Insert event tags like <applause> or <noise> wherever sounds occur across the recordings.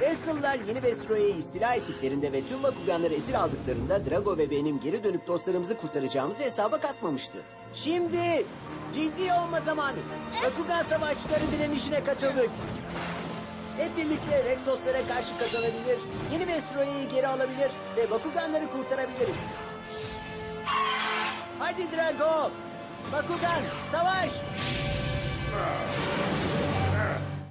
Vestal'lar yeni Vestroya'yı istila ettiklerinde ve tüm Bakuganları esir aldıklarında Drago ve benim geri dönüp dostlarımızı kurtaracağımızı hesaba katmamıştı. Şimdi ciddi olma zamanı. Bakugan savaşçıları direnişine katıldık. Hep birlikte Vexoslara karşı kazanabilir, yeni Vestroya'yı geri alabilir ve Bakuganları kurtarabiliriz. Hadi Drago! Bakugan, savaş!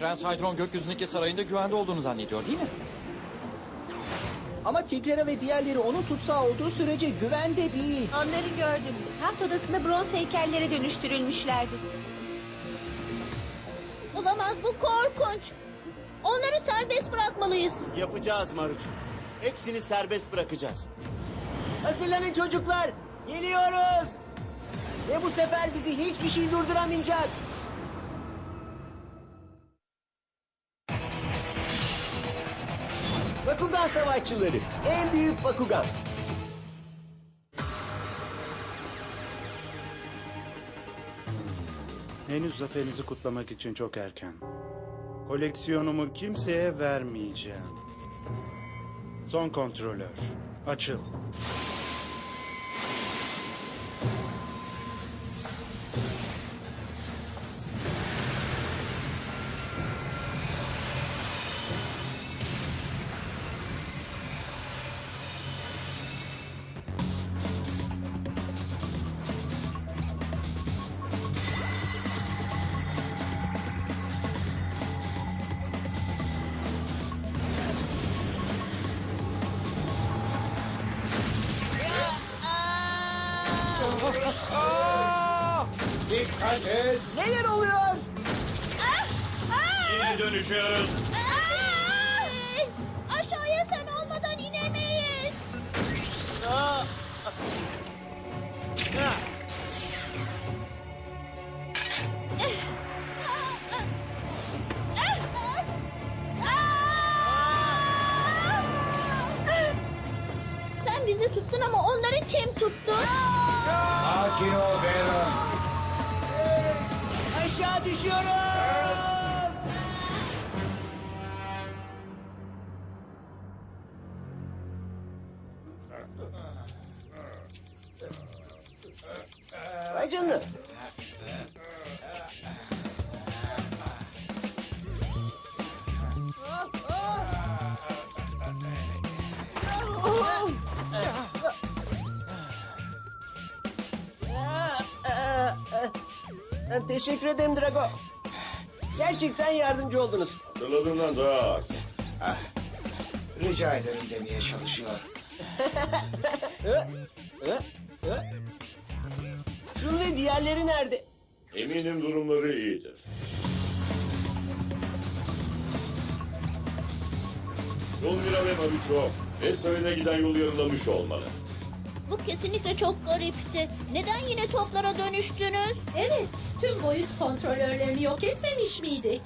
Prens Hydron gökyüzündeki sarayında güvende olduğunu zannediyor değil mi? Ama Tigrera ve diğerleri onun tutsağı olduğu sürece güvende değil. Onları gördüm. Taht odasında bronz heykellere dönüştürülmüşlerdi. Olamaz bu korkunç. Onları serbest bırakmalıyız. Yapacağız Maruç. Hepsini serbest bırakacağız. Hazırlanın çocuklar, geliyoruz! Ve bu sefer bizi hiçbir şey durduramayacak. Bakugan savaşçıları, en büyük Bakugan. Henüz zaferinizi kutlamak için çok erken. Koleksiyonumu kimseye vermeyeceğim. Son kontrolör. Açıl. Neler oluyor? Yine dönüşüyoruz. Teşekkür ederim Drago. Gerçekten yardımcı oldunuz. Hatırladığından daha az. Rica ederim demeye çalışıyor. Şun ve diğerleri nerede? Eminim durumları iyidir. Yolmira ve Esra'ya giden yolu yarılamış olmalı. Bu kesinlikle çok garipti. Neden yine toplara dönüştünüz? Evet, tüm boyut kontrolörlerini yok etmemiş miydik?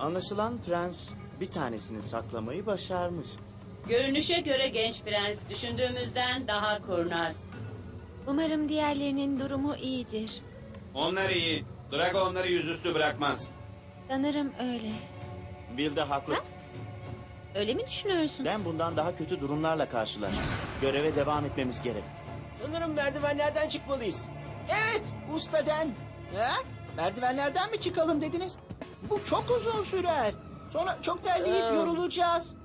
Anlaşılan prens bir tanesini saklamayı başarmış. Görünüşe göre genç prens düşündüğümüzden daha kurnaz. Umarım diğerlerinin durumu iyidir. Onlar iyi. Drago onları yüzüstü bırakmaz. Sanırım öyle. Bill de haklı. Öyle mi düşünüyorsun? Den bundan daha kötü durumlarla karşılaştı. Göreve devam etmemiz gerek. Sanırım merdivenlerden çıkmalıyız. Evet, usta Den. Ha? Merdivenlerden mi çıkalım dediniz? Bu çok uzun sürer. Sonra çok terleyip Ee. yorulacağız.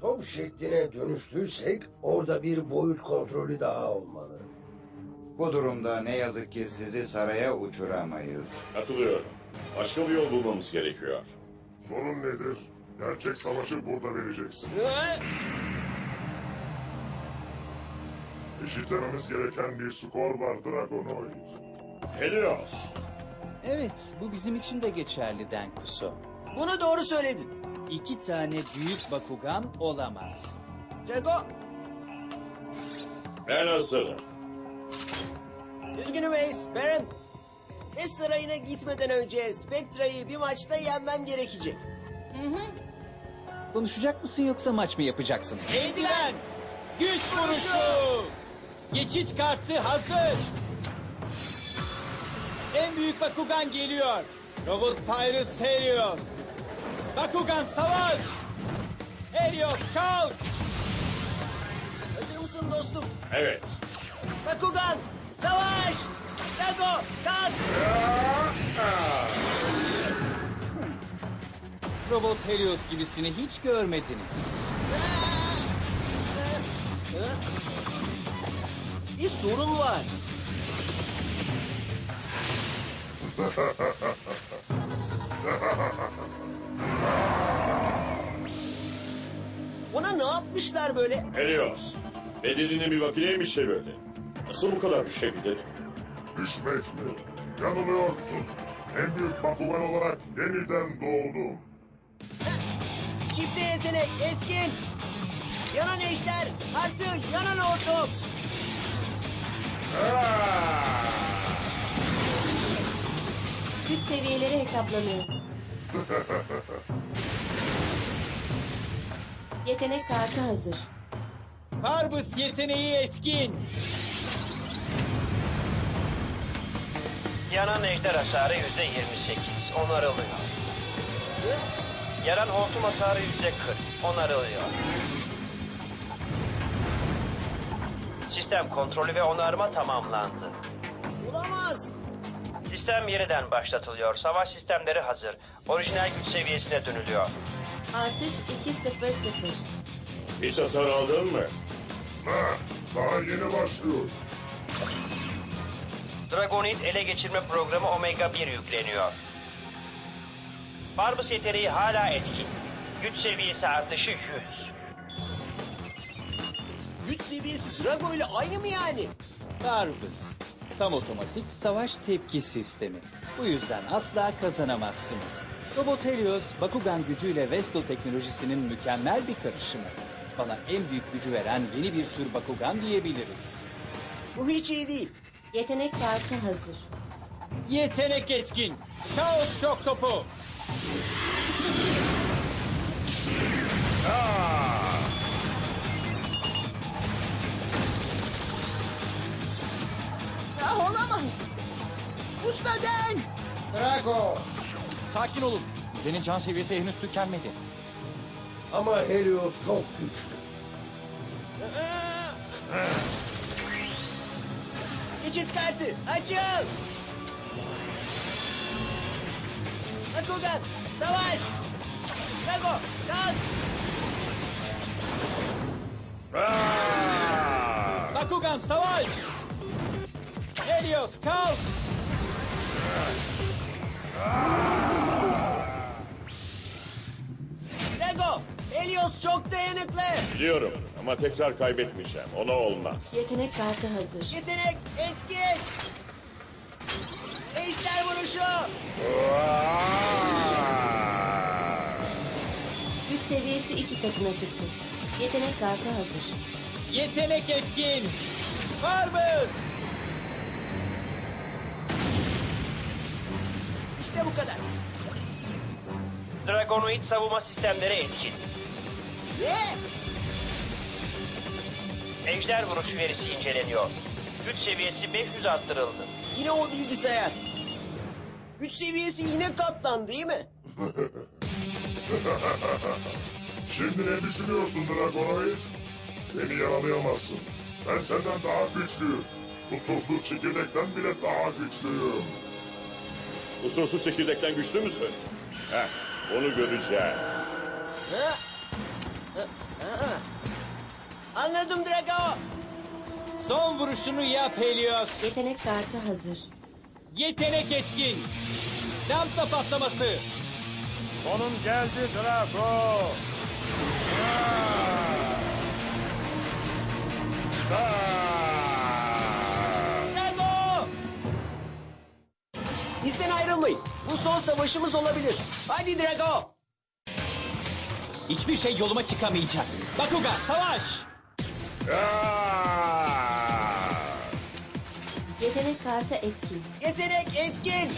Top şekline dönüştüysek orada bir boyut kontrolü daha olmalı. Bu durumda ne yazık ki sizi saraya uçuramayız. Katılıyorum. Başka bir yol bulmamız gerekiyor. Sorun nedir? Gerçek savaşı burada vereceksin. Eşitlememiz gereken bir skor var Dragonoid. Helios, Evet, bu bizim için de geçerli Denkuso. Bunu doğru söyledin. İki tane büyük Bakugan olamaz. Drago, Ben hazırım. üzgünüm Ace, Baron. Es sarayına gitmeden önce Spectra'yı bir maçta yenmem gerekecek. Konuşacak mısın yoksa maç mı yapacaksın? Eldiven. Güç vuruşu. Geçit kartı hazır. En büyük Bakugan geliyor. Robot Pyrus Helios. Bakugan savaş. Helios kalk. Hazır mısın dostum? Evet. Bakugan, savaş! Drago, kalk! Robot Helios gibisini hiç görmediniz. Bir sorun var. Ona ne yapmışlar böyle? Helios. Bedenini bir makineye mi çevirdi? Nasıl bu kadar düşebilir? Düşmek mi? Yanılıyorsun. En büyük Bakugan olarak yeniden doğdum. Çifte yetenek, etkin. Yanan eşler, artı yanan hortum. Güç seviyeleri hesaplanıyor. <laughs> Yetenek kartı hazır. Parbus yeteneği etkin. Yanan ejder hasarı yüzde 28. Onarılıyor. Yanan hortum hasarı yüzde 40. Onarılıyor. Sistem kontrolü ve onarma tamamlandı. Olamaz. Sistem yeniden başlatılıyor. Savaş sistemleri hazır. Orijinal güç seviyesine dönülüyor. Artış 200. Hiç hasar aldın mı? Ha, daha yeni başlıyor. Dragonid ele geçirme programı Omega 1 yükleniyor. Barbus yeteneği hala etkin. Güç seviyesi artışı 100. Güç seviyesi Drago ile aynı mı yani? Parbus. Tam otomatik savaş tepki sistemi. Bu yüzden asla kazanamazsınız. Robot Helios, Bakugan gücüyle Vestal teknolojisinin mükemmel bir karışımı. Bana en büyük gücü veren yeni bir tür Bakugan diyebiliriz. Bu hiç iyi değil. Yetenek kartı hazır. Yetenek etkin. Kaos şok topu. Ah, olamaz. Usta Den. Drago. Sakin olun. Denin can seviyesi henüz tükenmedi. Ama Helios çok güçlü. Geçit kartı, açıl! Bakugan, savaş! Drago, kalk! Bakugan savaş. Helios kalk. Drago, Helios çok dayanıklı. Biliyorum ama tekrar kaybetmeyeceğim. Ona olmaz. Yetenek kartı hazır. Yetenek, etkin! Ejder vuruşu! Güç seviyesi iki katına çıktı. Yetenek kartı hazır. Yetenek etkin. Parbus. İşte bu kadar. Dragonoid savunma sistemleri etkin. Ne? Ejder vuruş verisi inceleniyor. Güç seviyesi 500 arttırıldı. Yine o bilgisayar. Güç seviyesi yine katlandı değil mi? <laughs> <laughs> Şimdi ne düşünüyorsun Dragonoid? Beni yaralayamazsın. Ben senden daha güçlüyüm. Kusursuz çekirdekten bile daha güçlüyüm. Kusursuz çekirdekten güçlü müsün? Heh, onu göreceğiz. Ha? Ha, ha. Anladım Drago. Son vuruşunu yap Helios. Yetenek kartı hazır. Yetenek etkin. Lambda patlaması. Sonun geldi Drago. Drago! Bizden ayrılmayın. Bu son savaşımız olabilir. Hadi Drago. Hiçbir şey yoluma çıkamayacak. Bakugan savaş! Yetenek kartı etkin. Yetenek etkin.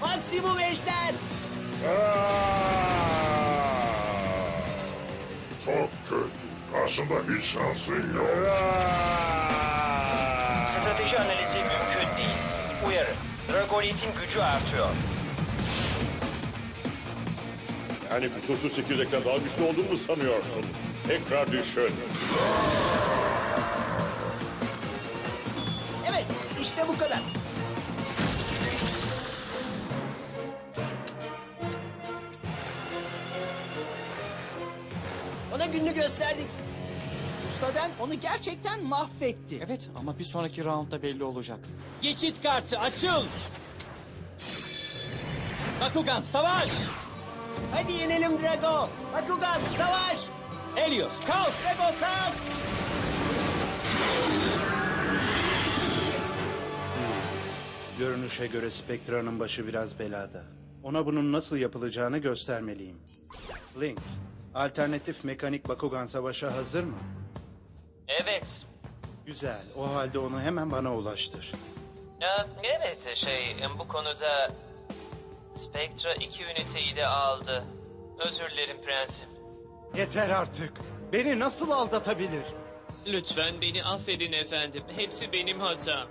Maksimum ejder. Çok kötü. Karşında hiç şansın yok. Strateji analizi mümkün değil. Uyarı. Dragolit'in gücü artıyor. Yani kusursuz çekirdekten daha güçlü olduğunu mu sanıyorsun? Tekrar düşün. Evet işte bu kadar. Gününü gösterdik. Ustaden onu gerçekten mahvetti. Evet ama bir sonraki roundda belli olacak. Geçit kartı açıl! Bakugan savaş! Hadi yenelim Drago. Bakugan savaş. Helios kalk! Drago kalk. Görünüşe göre Spectra'nın başı biraz belada. Ona bunun nasıl yapılacağını göstermeliyim. Link, alternatif mekanik Bakugan savaşa hazır mı? Evet. Güzel, o halde onu hemen bana ulaştır. Ya, evet şey bu konuda Spectra iki üniteyi de aldı. Özür dilerim prensim. Yeter artık. Beni nasıl aldatabilir? Lütfen beni affedin efendim. Hepsi benim hatam.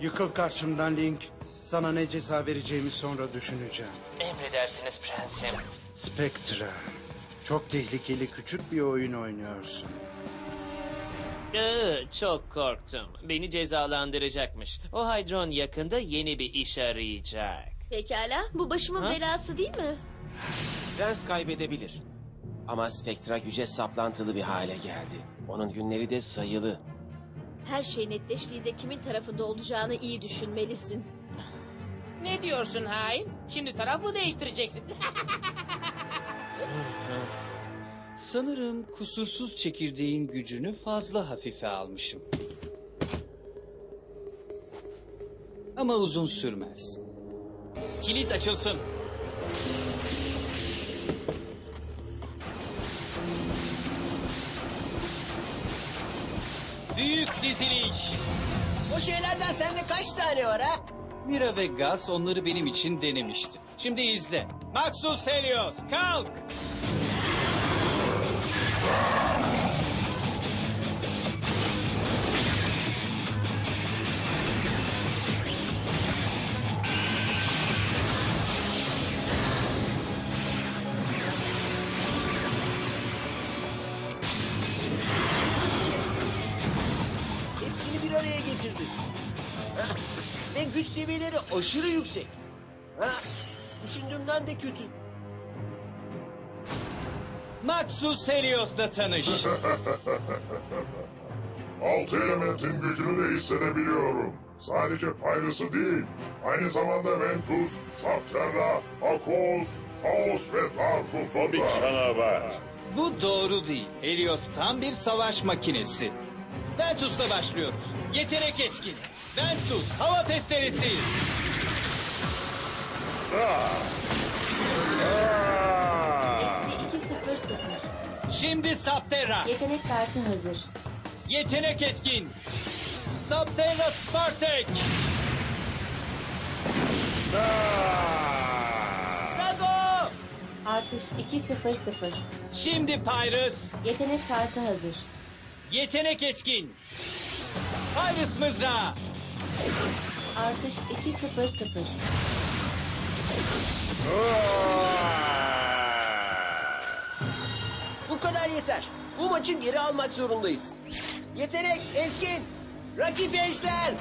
Yıkıl karşımdan Link. Sana ne ceza vereceğimi sonra düşüneceğim. Emredersiniz prensim. Spectra, çok tehlikeli küçük bir oyun oynuyorsun. Ee, çok korktum. Beni cezalandıracakmış. O Hydron yakında yeni bir iş arayacak. Pekala. Bu başımın Ha? belası değil mi? Prens kaybedebilir. Ama Spektra güce saplantılı bir hale geldi. Onun günleri de sayılı. Her şey netleştiğinde kimin tarafında olacağını iyi düşünmelisin. Ne diyorsun hain? Şimdi taraf mı değiştireceksin? <laughs> Sanırım kusursuz çekirdeğin gücünü fazla hafife almışım. Ama uzun sürmez. Kilit açılsın. Büyük diziliş. O şeylerden sende kaç tane var ha? Mira ve Gus onları benim için denemişti. Şimdi izle. Maxus Helios kalk! Aşırı yüksek. Ha, düşündüğümden de kötü. Maxus Helios'la tanış. <laughs> Altı elementin gücünü de hissedebiliyorum. Sadece Pyrus'u değil, aynı zamanda Ventus, Sapterra, Akos, Kaos ve Darkus'u da. Bir canavar. Bu doğru değil. Helios tam bir savaş makinesi. Ventus'la başlıyoruz. Yetenek etkin. Ventus hava testeresi. Eksi 200. Şimdi Sapterra. Yetenek kartı hazır. Yetenek etkin. Sapterra Spartek. Drago! Artış 200. Şimdi Pyrus. Yetenek kartı hazır. Yetenek etkin. Pyrus mızrağı. Artış 200. Bu kadar yeter. Bu maçı geri almak zorundayız. Yetenek, etkin, rakip ejder.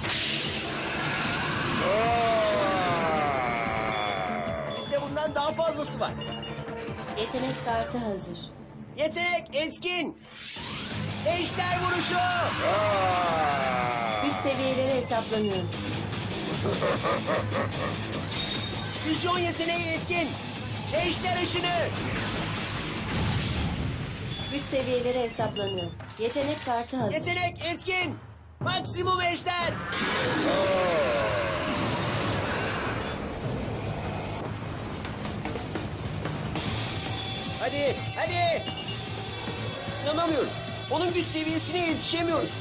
Bizde bundan daha fazlası var. Yetenek kartı hazır. Yetenek, etkin. Ejder vuruşu. Güç seviyeleri hesaplanıyor. Füzyon yeteneği etkin. Ejder ışını. Güç seviyeleri hesaplanıyor. Yetenek kartı hazır. Yetenek etkin. Maksimum ejder. Hadi, hadi. İnanamıyorum. Onun güç seviyesine yetişemiyoruz.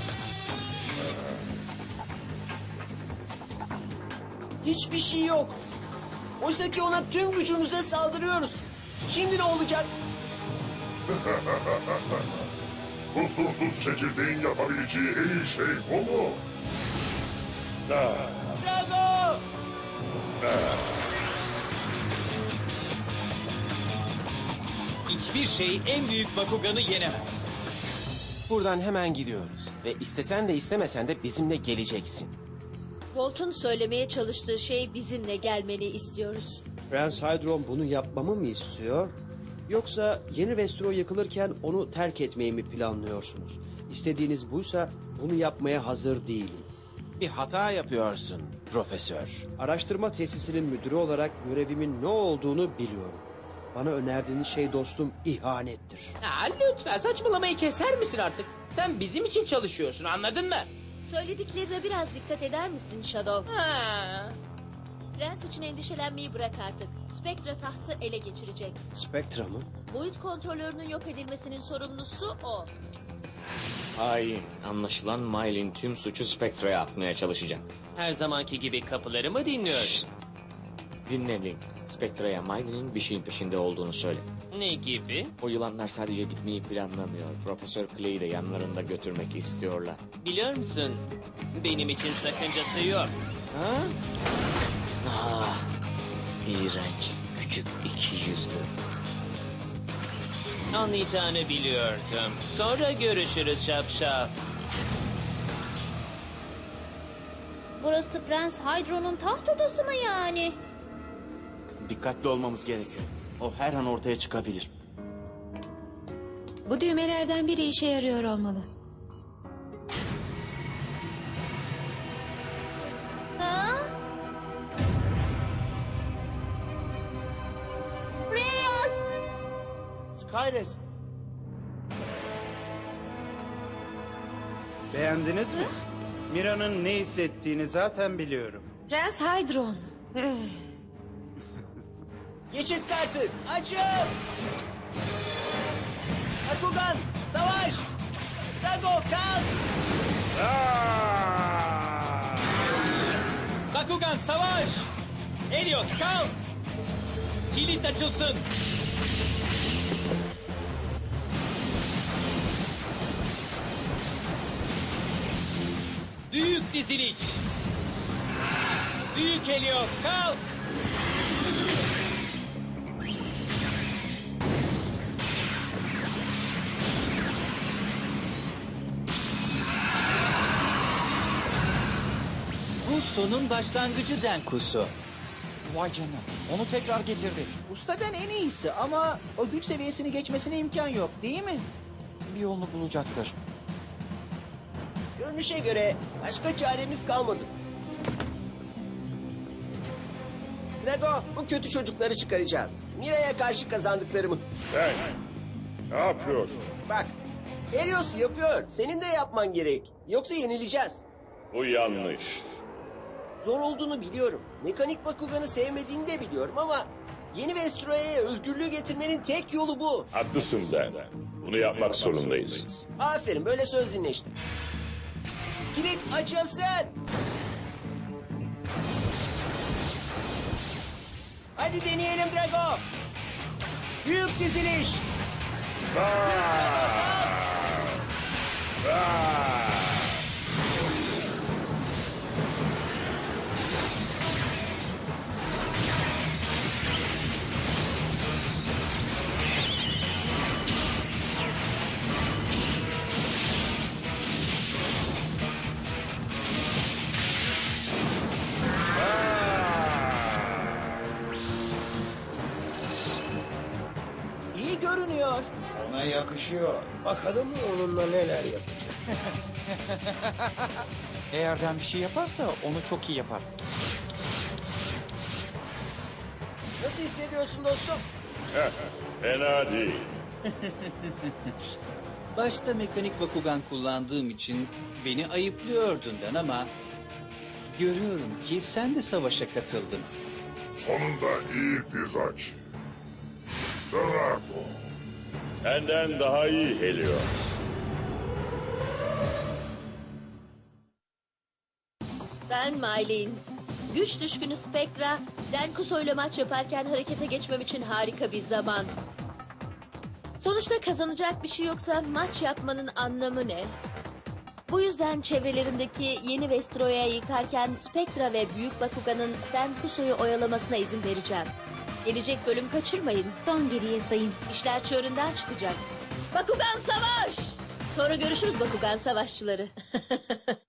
Hiçbir şey yok. Oysa ki ona tüm gücümüzle saldırıyoruz. Şimdi ne olacak? <laughs> Kusursuz çekirdeğin yapabileceği en iyi şey bu mu? Ah, Drago! Hiçbir şey en büyük Bakugan'ı yenemez. Buradan hemen gidiyoruz. Ve istesen de istemesen de bizimle geleceksin. Volt'un söylemeye çalıştığı şey bizimle gelmeni istiyoruz. Prens Hydron bunu yapmamı mı istiyor? Yoksa yeni Vestro yakılırken onu terk etmeyi mi planlıyorsunuz? İstediğiniz buysa bunu yapmaya hazır değilim. Bir hata yapıyorsun profesör. Araştırma tesisinin müdürü olarak görevimin ne olduğunu biliyorum. Bana önerdiğiniz şey dostum ihanettir. Ha, lütfen saçmalamayı keser misin artık? Sen bizim için çalışıyorsun anladın mı? Söylediklerine biraz dikkat eder misin Shadow? Ha. Prens için endişelenmeyi bırak artık. Spectra tahtı ele geçirecek. Spectra mı? Boyut kontrolörünün yok edilmesinin sorumlusu o. Hain. Anlaşılan Miley'in tüm suçu Spectra'ya atmaya çalışacak. Her zamanki gibi kapıları mı dinliyorsun? Dinle Link. Spectra'ya Miley'nin bir şeyin peşinde olduğunu söyle. Ne gibi? O yılanlar sadece gitmeyi planlamıyor. Profesör Clay'i de yanlarında götürmek istiyorlar. Biliyor musun? Benim için sakıncası yok. Ha? Ah, iğrenç, küçük iki yüzlü. Anlayacağını biliyordum. Sonra görüşürüz şapşal. Burası Prens Hydro'nun taht odası mı yani? Dikkatli olmamız gerekiyor. O her an ortaya çıkabilir. Bu düğmelerden biri işe yarıyor olmalı. Ha? Reyes! Skyres. Beğendiniz mi? Mira'nın ne hissettiğini zaten biliyorum. Prens Hydron. Geçit kartı açın! Bakugan savaş! Drago kalk! Bakugan savaş! Helios kal! Kilit açılsın! Büyük diziliş! Büyük Helios kalk! Bu sonun başlangıcı Denkusu. Vay canına. Onu tekrar getirdi. Ustaden en iyisi ama o güç seviyesini geçmesine imkan yok değil mi? Bir yolunu bulacaktır. Görünüşe göre başka çaremiz kalmadı. Drago, bu kötü çocukları çıkaracağız. Mira'ya karşı kazandıklarımı. Hey, ne yapıyorsun? Bak, Helios yapıyor. Senin de yapman gerek. Yoksa yenileceğiz. Bu yanlış. Zor olduğunu biliyorum. Mekanik Bakugan'ı sevmediğini de biliyorum ama... Yeni Vestroya'ya özgürlüğü getirmenin tek yolu bu. Haklısın Ben. Bunu yapmak zorundayız. Aferin, böyle söz dinle işte. Kilit açılsın. Hadi deneyelim Drago. Büyük diziliş. İyi yakışıyor. Bakalım onunla neler yapacak. <laughs> Eğerden bir şey yaparsa onu çok iyi yapar. Nasıl hissediyorsun dostum? <laughs> Fena değil. <laughs> Başta mekanik Bakugan kullandığım için beni ayıplıyordundan ama... Görüyorum ki sen de savaşa katıldın. Sonunda iyi bir rakip. Drago. Senden daha iyi Helios. Ben Maylin. Güç düşkünü Spectra, Denkuso maç yaparken harekete geçmem için harika bir zaman. Sonuçta kazanacak bir şey yoksa maç yapmanın anlamı ne? Bu yüzden çevrelerindeki yeni Vestro'ya yıkarken Spectra ve Büyük Bakugan'ın Denkuso'yu oyalamasına izin vereceğim. Gelecek bölüm kaçırmayın. Son geriye sayın. İşler çığırından çıkacak. Bakugan savaş! Sonra görüşürüz Bakugan savaşçıları. <laughs>